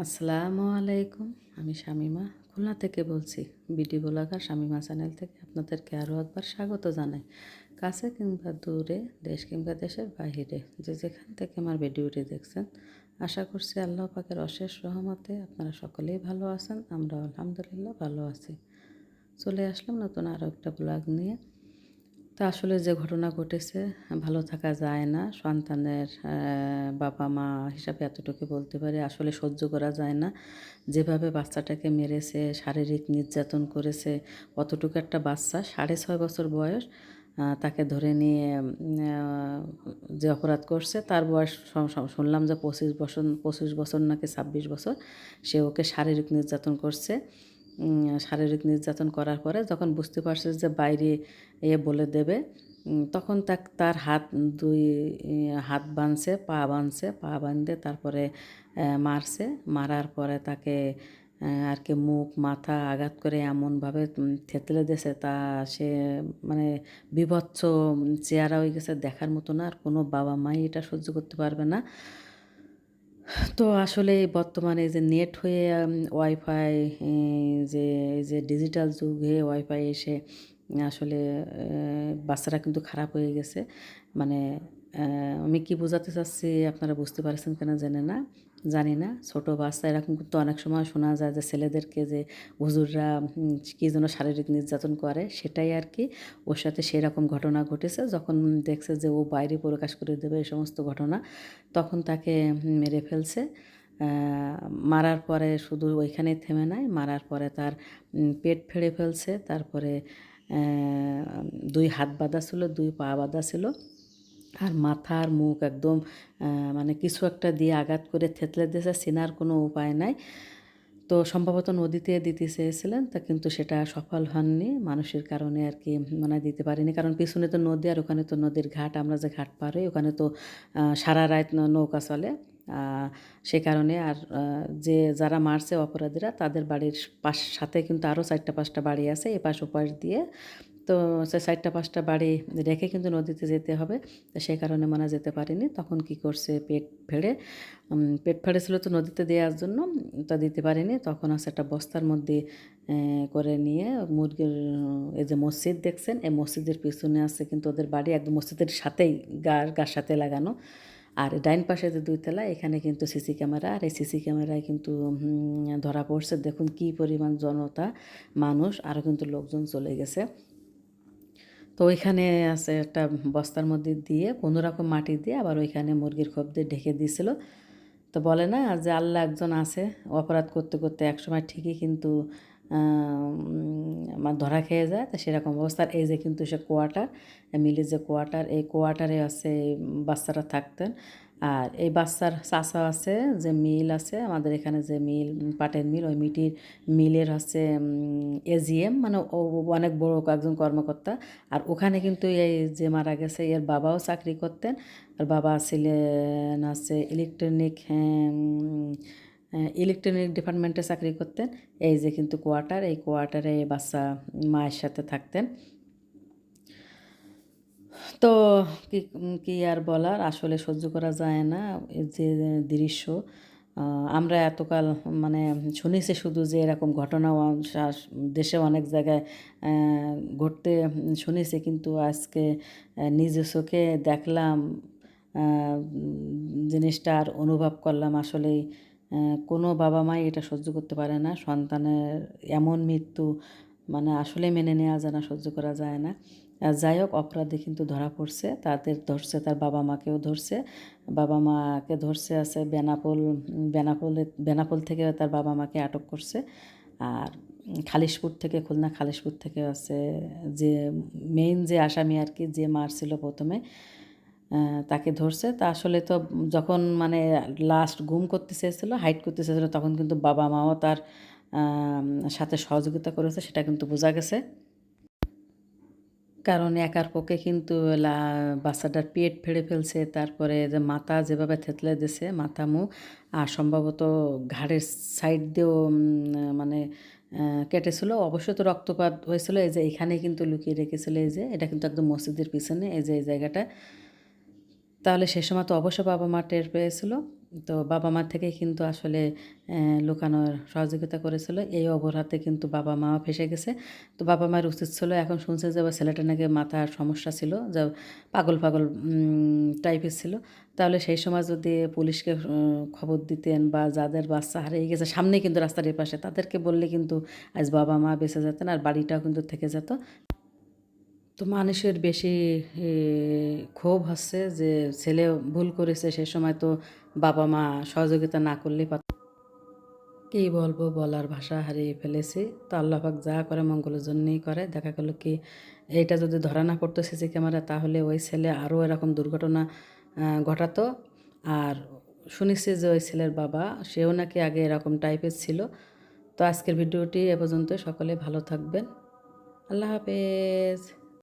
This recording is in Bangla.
আসসালামু আলাইকুম, আমি শামিমা। খুলনা থেকে বলছি, বিডি ব্লগার শামিমা চ্যানেল থেকে আপনাদেরকে আরও একবার স্বাগত জানাই। কাছে কিংবা দূরে, দেশ কিংবা দেশের বাহিরে, যে যেখান থেকে আমার ভিডিওটি দেখছেন, আশা করছি আল্লাহ পাকের অশেষ রহমতে আপনারা সকলেই ভালো আছেন আমরা আলহামদুলিল্লাহ ভালো আছি। চলে আসলাম নতুন আরও একটা ব্লগ নিয়ে। তা আসলে যে ঘটনা ঘটেছে, ভালো থাকা যায় না। সন্তানের বাবা মা হিসাবে এতটুকু বলতে পারি, আসলে সহ্য করা যায় না। যেভাবে বাচ্চাটাকে মেরেছে, শারীরিক নির্যাতন করেছে অতটুকু একটা বাচ্চা, সাড়ে ছয় বছর বয়স তাকে ধরে নিয়ে যে অপরাধ করছে, তার বয়স শুনলাম যে পঁচিশ বছর পঁচিশ বছর নাকি ছাব্বিশ বছর, সে ওকে শারীরিক নির্যাতন করছে। শারীরিক নির্যাতন করার পরে যখন বুঝতে পারছে যে বাইরে এ বলে দেবে তখন তাক, তার হাত দুই হাত বাঁধছে, পা বাঁধছে, পা বাঁধে তারপরে মারছে। মারার পরে তাকে আর কি মুখ, মাথা আঘাত করে এমনভাবে থেতলে দিয়েছে। তা সে মানে বিভৎস চেহারা হয়ে গেছে দেখার মতো না, আর কোনো বাবা মাই এটা সহ্য করতে পারবে না। তো আসলে বর্তমানে যে নেট হয়ে ওয়াইফাই যে যে ডিজিটাল যুগে ওয়াইফাই এসে আসলে বাচ্চারা কিন্তু খারাপ হয়ে গেছে। মানে আমি কি বোঝাতে চাচ্ছি আপনারা বুঝতে পারছেন কেন জানে না, জানি না। ছোট বাচ্চা, এরকম কিন্তু অনেক সময় শোনা যায় যে ছেলেদেরকে যে হুজুররা কী যেন শারীরিক নির্যাতন করে, সেটাই আর কি। ওর সাথে সেরকম ঘটনা ঘটেছে। যখন দেখছে যে ও বাইরে প্রকাশ করে দেবে এই সমস্ত ঘটনা, তখন তাকে মেরে ফেলছে। মারার পরে শুধু ওইখানেই থেমে নাই। মারার পরে তার পেট ফেড়ে ফেলছে। তারপরে দুই হাত বাঁধা ছিল, দুই পা বাঁধা ছিল। আর মাথা আর মুখ একদম মানে কিছু একটা দিয়ে আঘাত করে থেতলে দিয়েছে চেনার কোনো উপায় নাই। তো সম্ভবত নদীতে দিতে চেয়েছিলেন, তা কিন্তু সেটা সফল হননি। মানুষের কারণে আর কি মানে দিতে পারিনি। কারণ পিছনে তো নদী আর ওখানে তো নদীর ঘাট, আমরা যে ঘাট পার হই, ওখানে তো সারা রাত নৌকা চলে। সে কারণে আর যে যারা মারছে অপরাধীরা, তাদের বাড়ির পাশ সাথে কিন্তু আরও চারটা পাঁচটা বাড়ি আছে, এপাশ ওপাশ দিয়ে। তো সে চারটা পাঁচটা বাড়ি রেখে কিন্তু নদীতে যেতে হবে। তো সেই কারণে মনে যেতে পারিনি। তখন কি করছে? পেট ফেড়ে পেট ফেড়েছিল তো নদীতে দেওয়ার জন্য, তা দিতে পারিনি। তখন আছে একটা বস্তার মধ্যে করে নিয়ে মুরগির, এই যে মসজিদ দেখছেন, এই মসজিদের পিছনে আছে কিন্তু ওদের বাড়ি একদম মসজিদের সাথেই গার গার সাথে লাগানো। আর ডাইন পাশে যে দুইতলা এখানে কিন্তু সিসি ক্যামেরা। আর এই সিসি ক্যামেরায় কিন্তু ধরা পড়ছে। দেখুন কি পরিমাণ জনতা, মানুষ আরও কিন্তু লোকজন চলে গেছে। তো ওইখানে আছে একটা বস্তার মধ্যে দিয়ে কোনো রকম মাটি দিয়ে আবার ওইখানে মুরগির খোপ দিয়ে ঢেকে দিয়েছিল। তো বলে না যে আল্লাহ একজন আছে, অপরাধ করতে করতে একসময় ঠিকই কিন্তু আমার ধরা খেয়ে যায়। তা সেরকম অবস্থার এই যে কিন্তু সে কোয়াটার মিলে যে কোয়াটার এই কোয়াটারে আছে বাচ্চারা থাকতেন। আর এই বাচ্চার চাষা আছে, যে মিল আছে, আমাদের এখানে যে মিল, পাটের মিল, ওই মিটির মিলের হচ্ছে এজিএম মানে অনেক বড় একজন কর্মকর্তা। আর ওখানে কিন্তু এই যে মারা গেছে, এর বাবাও চাকরি করতেন। আর বাবা ছিলেন হচ্ছে ইলেকট্রনিক ইলেকট্রনিক ডিপার্টমেন্টে চাকরি করতেন। এই যে কিন্তু কোয়ার্টার, এই কোয়ার্টারে এই বাচ্চা মায়ের সাথে থাকতেন। তো কি কি আর বলার? আসলে সহ্য করা যায় না যে দৃশ্য। আমরা এতকাল মানে শুনেছি শুধু যে এরকম ঘটনা দেশে অনেক জায়গায় ঘটতে শুনেছি। কিন্তু আজকে নিজে চোখে দেখলাম জিনিসটা আর অনুভব করলাম আসলেই কোনো বাবা মাই এটা সহ্য করতে পারে না। সন্তানের এমন মৃত্যু মানে আসলে মেনে নেওয়া যায় না, সহ্য করা যায় না। যাই হোক, অপরাধী কিন্তু ধরা পড়ছে। তাদের ধরছে, তার বাবা মাকেও ধরছে। বাবা মাকে ধরছে আছে বেনাপোল বেনাপোলে, বেনাপোল থেকে তার বাবা মাকে আটক করছে। আর খালিশপুর থেকে, খুলনা খালিশপুর থেকে আছে যে মেইন যে আসামি আর কি, যে মারছিল প্রথমে তাকে ধরছে। তা আসলে তো যখন মানে লাস্ট গুম করতে চেয়েছিলো হাইট করতে চেয়েছিলো, তখন কিন্তু বাবা মাও তার সাথে সহযোগিতা করেছে, সেটা কিন্তু বোঝা গেছে। কারণ একার পক্ষে কিন্তু বাচ্চাটার পেট ফেড়ে ফেলছে, তারপরে যে মাথা যেভাবে থেতলে দিছে, মাথা, মুখ, আর সম্ভবত ঘাড়ের সাইড দিয়েও মানে কেটেছিল। অবশ্য তো রক্তপাত হয়েছিল, এই যে এখানে কিন্তু লুকিয়ে রেখেছিল, এই যে এটা কিন্তু একদম মসজিদের পিছনে, এই যে এই জায়গাটা। তাহলে সে সময় তো অবশ্য বাবা মা টের পেয়েছিল। তো বাবা মা থেকেই কিন্তু আসলে লুকানোর সহযোগিতা করেছিল। এই অবরাতে কিন্তু বাবা মা ফেসে গেছে। তো বাবা মায়ের উচিত ছিল। এখন শুনছে যে ছেলেটা নাকি মাথার সমস্যা ছিল, যা পাগল পাগল টাইপের ছিল। তাহলে সেই সময় যদি পুলিশকে খবর দিতেন বা যাদের বাচ্চা হারিয়ে গেছে, সামনেই কিন্তু রাস্তার পাশে তাদেরকে বললে কিন্তু আজ বাবা মা বেঁচে যেতেন আর বাড়িটাও কিন্তু থেকে যেত। তো মানুষের বেশি ক্ষোভ হচ্ছে যে ছেলে ভুল করেছে, সে সময় তো বাবা মা সহযোগিতা না করলে কী বলব, বলার ভাষা হারিয়ে ফেলেছি। তো আল্লাহাক যা করে মঙ্গলের জন্যই করে। দেখা গেল কি, এইটা যদি ধরা না পড়তো সিসি ক্যামেরা, তাহলে ওই ছেলে আরও এরকম দুর্ঘটনা ঘটাতো। আর শুনেছি যে ওই ছেলের বাবা, সেও নাকি আগে এরকম টাইপের ছিল। তো আজকের ভিডিওটি এ পর্যন্ত সকলে ভালো থাকবেন। আল্লাহ হাফেজ।